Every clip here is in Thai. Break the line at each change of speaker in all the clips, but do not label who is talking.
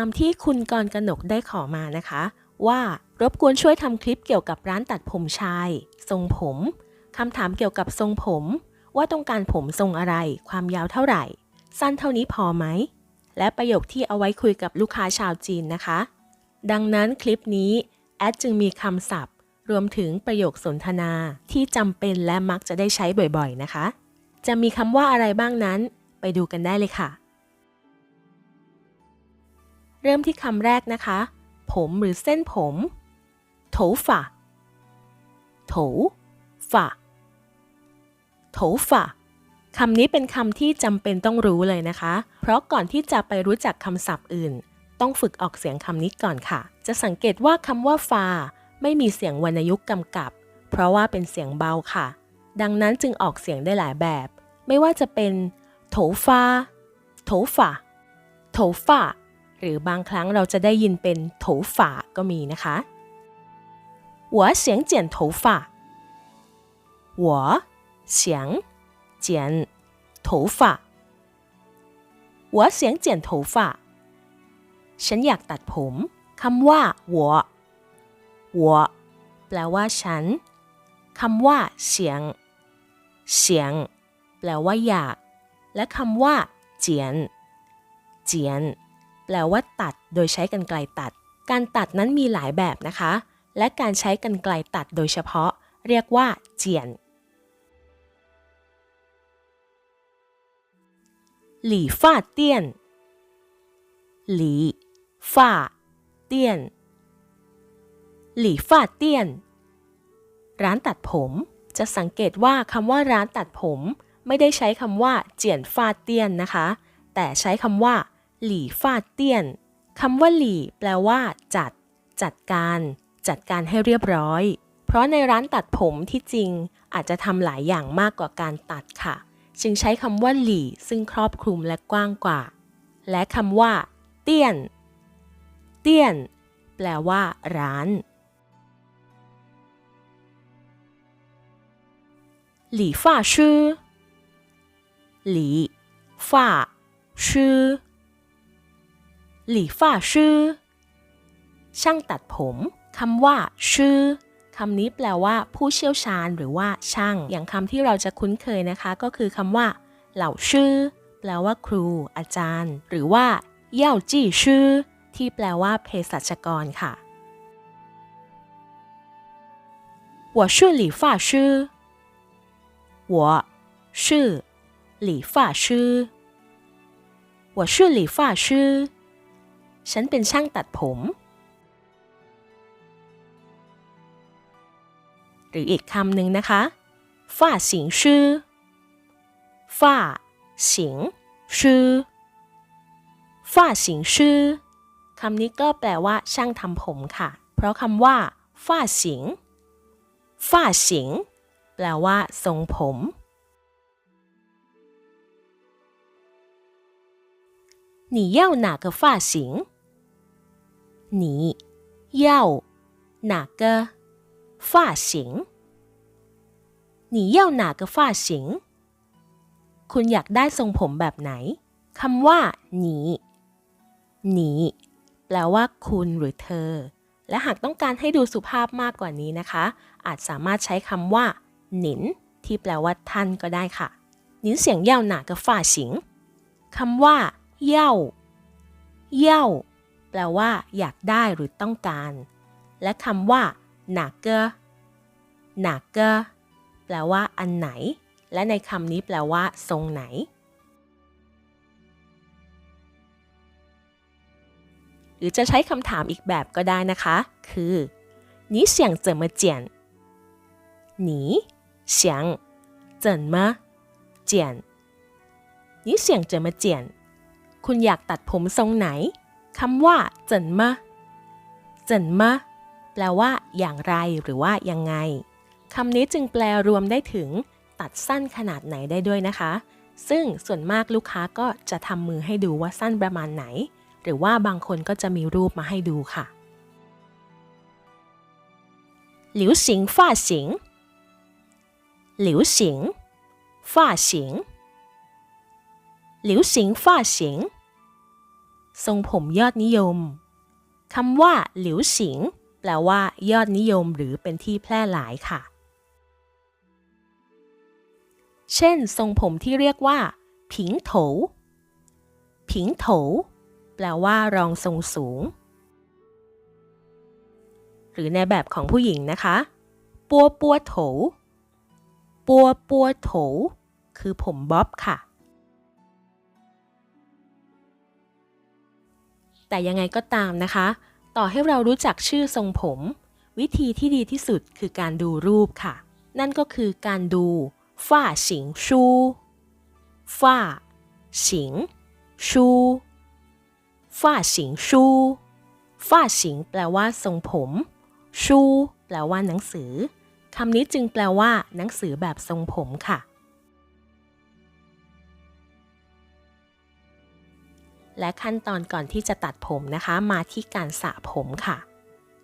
ามที่คุณกรกนกได้ขอมานะคะ ว่ารบกวนช่วยทำคลิปเกี่ยวกับร้านตัดผมชาย ทรงผมคำถามเกี่ยวกับทรงผม ว่าต้องการผมทรงอะไร ความยาวเท่าไหร่ สั้นเท่านี้พอไหม และประโยคที่เอาไว้คุยกับลูกค้าชาวจีนนะคะ ดังนั้นคลิปนี้แอดจึงมีคำศัพท์ รวมถึงประโยคสนทนาที่จำเป็นและมักจะได้ใช้บ่อยๆนะคะ จะมีคำว่าอะไรบ้างนั้น ไปดูกันได้เลยค่ะ เริ่มที่คำแรกนะคะ ผมหรือเส้นผมโถฝาโถฝาโถฝาคำนี้เป็นคำที่จำเป็นต้องรู้เลยนะคะ เพราะก่อนที่จะไปรู้จักคำศัพท์อื่น ต้องฝึกออกเสียงคำนี้ก่อนค่ะ จะสังเกตว่าคำว่าฟาไม่มีเสียงวรรณยุกต์กำกับ เพราะว่าเป็นเสียงเบาค่ะ ดังนั้นจึงออกเสียงได้หลายแบบ ไม่ว่าจะเป็น โถฟาโถฝาโถฝา หรือบางครั้งเราจะได้ยินเป็นโถฝาก็มีนะคะ我想剪头发我想剪头发我想剪头发ฉันอยากตัดผมคำว่า我我แปลว่าฉันคำว่าเสียงเสียงแปลว่าอยาก และคำว่าเจียนเจียน แปลว่าตัด โดยใช้กรรไกรตัด การตัดนั้นมีหลายแบบนะคะ และการใช้กรรไกรตัดโดยเฉพาะ เรียกว่า เจียน หลี่ฝ้าเตี้ยน หลี่ฝ้าเตี้ยน หลี่ฝ้าเตี้ยน ร้านตัดผม จะสังเกตว่าคำว่าร้านตัดผม ไม่ได้ใช้คำว่า เจียนฝ้าเตี้ยนนะคะ แต่ใช้คำว่า หลี่ฝ้าเตี้ยนคำว่าหลี่แปลว่า จัด จัดการ จัดการให้เรียบร้อย เพราะในร้านตัดผมที่จริงอาจจะทำหลายอย่างมากกว่าการตัดค่ะ จึงใช้คำว่าหลี่ ซึ่งครอบคลุมและกว้างกว่า และคำว่า เตี้ยน เตี้ยน แปลว่า ร้านหลี่ฝ้าชื่อหลี่ฝ้าชื่อ หลี่ฝ้าชื่อ ช่างตัดผมคำว่า ชื่อคำนี้แปลว่า ผู้เชี่ยวชาญหรือว่าช่าง อย่างคำที่เราจะคุ้นเคยนะคะ ก็คือคำว่า เหล่าชื่อ แปลว่า ครู อาจารย์ หรือว่า เย่าจี้ชื่อ ที่แปลว่าเภสัชกรค่ะ我是理发师我是理发师我是理发师 ฉันเป็นช่างตัดผม หรืออีกคำหนึ่งนะคะฝ้าสิงชื่อฝ้าสิงชื่อฝ้าสิงชื่อคำนี้ก็แปลว่า ช่างทำผมค่ะ เพราะคำว่าฝ้าสิงฝ้าสิง แปลว่า ทรงผม你要哪个发型？ 你要哪个发型？你要哪个发型？คุณอยากได้ทรงผมแบบไหน คำว่าหนีหนีแปลว่า คุณหรือเธอ และหากต้องการให้ดูสุภาพมากกว่านี้นะคะ อาจสามารถใช้คำว่า หนิน ที่แปลว่า ท่านก็ได้ค่ะหนินเสียงยาวหนากระฝ่าสิงคำว่า เย่า เย่า แปลว่า อยากได้หรือต้องการ และคำว่าหนาเกอหนาเกอแปลว่า อันไหน และในคำนี้แปลว่า ทรงไหน หรือจะใช้คำถามอีกแบบก็ได้นะคะ คือ你想怎么剪你想怎么剪你想怎么剪คุณอยากตัดผมทรงไหน คำว่าเจินมะเจินมะแปลว่า อย่างไรหรือว่ายังไงคำนี้จึงแปลรวมได้ถึง ตัดสั้นขนาดไหนได้ด้วยนะคะ ซึ่งส่วนมากลูกค้าก็จะทำมือให้ดูว่าสั้นประมาณไหน หรือว่าบางคนก็จะมีรูปมาให้ดูค่ะหลิวสิงฟ้าสิงหลิวสิงฟ้าสิงหลิวสิงฟ้าสิง ทรงผมยอดนิยมคำว่า หลิวฉิง แปลว่า ยอดนิยมหรือเป็นที่แพร่หลายค่ะ เช่น ทรงผมที่เรียกว่า ผิงโถ ผิงโถ แปลว่ารองทรงสูง หรือในแบบของผู้หญิงนะคะ ปัวปัวโถ ปัวปัวโถ คือผมบ๊อบค่ะ แต่ยังไงก็ตามนะคะ ต่อให้เรารู้จักชื่อทรงผม วิธีที่ดีที่สุดคือการดูรูปค่ะ นั่นก็คือการดูฝ้าสิงชูฝ้าสิงชูฝ้าสิงชูฝ้าสิงแปลว่าทรงผม ชู แปลว่าหนังสือคำนี้จึงแปลว่า หนังสือแบบทรงผมค่ะ และขั้นตอนก่อนที่จะตัดผมนะคะ มาที่การสระผมค่ะ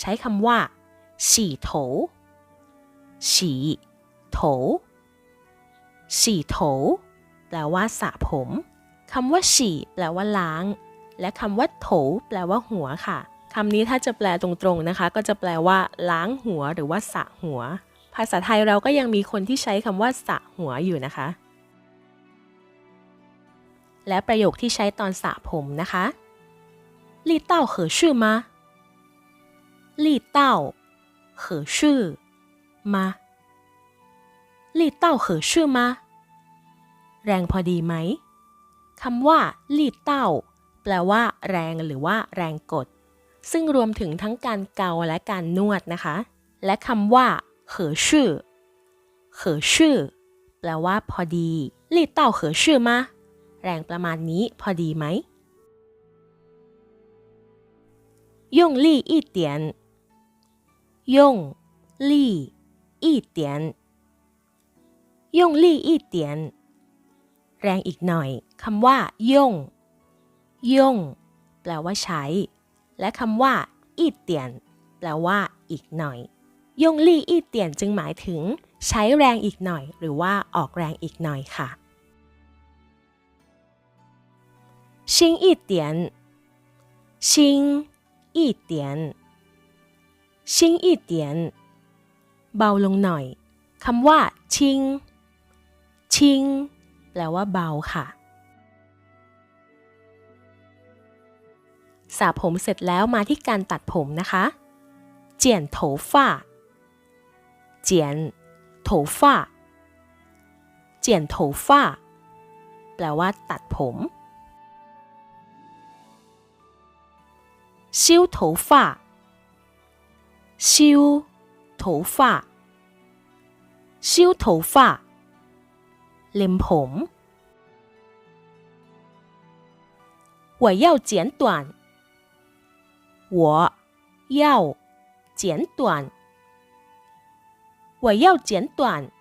ใช้คำว่าฉีโถฉีโถฉีโถแปลว่าสระผมคำว่าฉีแปลว่าล้าง และคำว่าโถแปลว่าหัวค่ะคำนี้ถ้าจะแปลตรงๆนะคะ ก็จะแปลว่า ล้างหัวหรือว่าสระหัว ภาษาไทยเราก็ยังมีคนที่ใช้คำว่าสระหัวอยู่นะคะ และประโยคที่ใช้ตอนสระผมนะคะลีเต้าเหอชื่อมาลีเต้าเหอชื่อมาลีเต้าเหอชื่อมาแรงพอดีไหมคำว่าลีเต้า แปลว่า แรงหรือว่า แรงกด ซึ่งรวมถึงทั้งการเกาและการนวดนะคะ และคำว่าเหอชื่อเหอชื่อ แปลว่า พอดีลีเต้าเหอชื่อมา แรงประมาณนี้พอดีไหมยงลี่อีเตียนยงลี่อีเตียนยงลี่อีเตียน แรงอีกหน่อยคำว่า ย่ง ย่ง แปลว่าใช้ และคำว่า อีเตียน แปลว่า อีกหน่อยย่งลี่อีเตียนจึงหมายถึง ใช้แรงอีกหน่อย หรือว่าออกแรงอีกหน่อยค่ะ ชิงอีเตียชิงอีเตียชิงอีเตียเบาลงหน่อยคำว่า ชิง ชิง แปลว่าเบาค่ะสระผมเสร็จแล้วมาที่การตัดผมนะคะเจียนโถฝ้าเจียนโถฝ้าเจียนโถฝ้าแปลว่าตัดผม 修头发修头发修头发เล็มผม我要剪短我要剪短我要剪短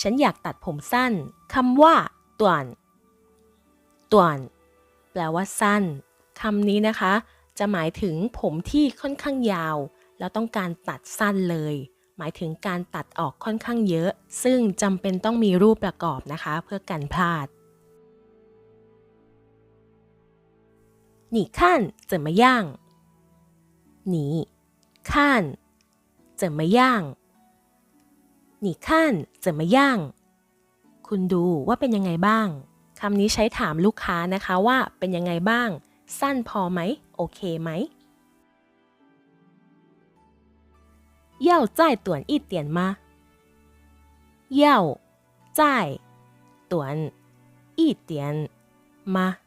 ฉันอยากตัดผมสั้น คำว่าต่วนต่วนแปลว่าสั้น คำนี้นะคะ จะหมายถึงผมที่ค่อนข้างยาว แล้วต้องการตัดสั้นเลย หมายถึงการตัดออกค่อนข้างเยอะ ซึ่งจำเป็นต้องมีรูปประกอบนะคะ เพื่อกันพลาดหนีข้านจะมาย่างหนีข้านจะมาย่างหนีข้านจะมาย่าง คุณดูว่าเป็นยังไงบ้างคำนี้ใช้ถามลูกค้านะคะว่าเป็นยังไงบ้าง สั้นพอไหม โอเคไหม要再短一点吗？要再短一点吗？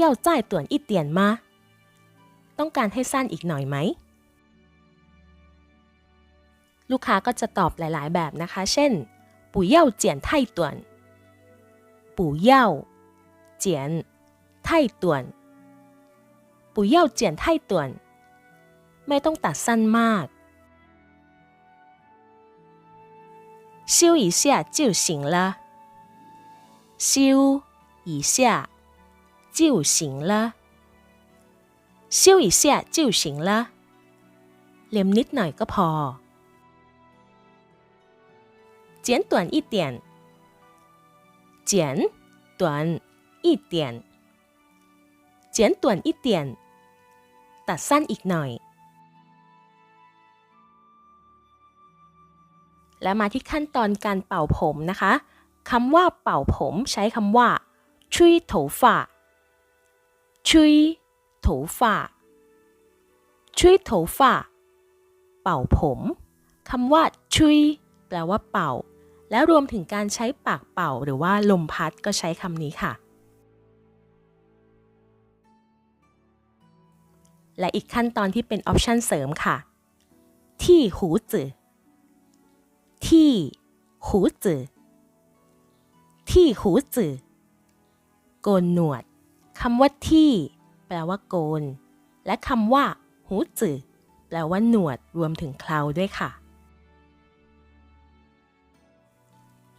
要再短一点吗？ต้องการให้สั้นอีกหน่อยไหม ลูกค้าก็จะตอบหลายๆแบบนะคะ เช่น不要剪太短不要剪太短 不要剪太短ไม่ต้องตัดสั้นมาก修一下就行了。修一下就行了。修一下就行了。เล็มนิดหน่อยก็พอ剪短一点剪短一点 เจียน ตัดสั้นอีกหน่อย และมาที่ขั้นตอนการเป่าผมนะคะคำว่าเป่าผมใช้คำว่าชุยโถฝ่าชุยโถฝ่าชุยโถฝ่าเป่าผมคำว่าชุยแปลว่าเป่า และรวมถึงการใช้ปากเป่าหรือว่าลมพัดก็ใช้คำนี้ค่ะ และอีกขั้นตอนที่เป็นออปชันเสริมค่ะ ที่หูจือที่หูจือที่หูจือโกนหนวดคำว่าที่ แปลว่าโกน และคำว่า หูจือแปลว่าหนวดรวมถึงคราวด้วยค่ะ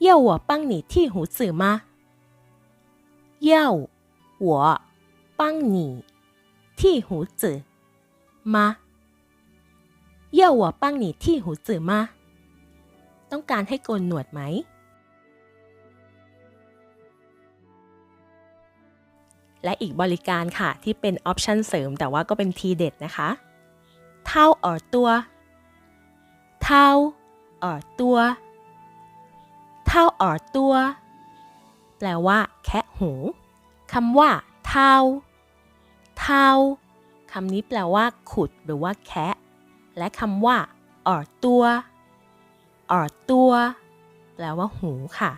เย่าหัวปั้งหนีที่หูจือมาเย่าหัวปังหนีที่หูจือ 吗？要我帮你剃胡子吗？ต้องการให้โกนหนวดไหม และอีกบริการค่ะที่เป็นออปชันเสริมแต่ว่าก็เป็นทีเด็ดนะคะเท้าอ่อตัวเท้าอ่อตัวเท้าอ่อตัว แปลว่า แคะหูคำว่าเท้าเท้าค ำนี้แปลว่า ขุดหรือว่าแคะและคำว่าอ่อตัวอ่อตัว แปลว่าหูค่ะ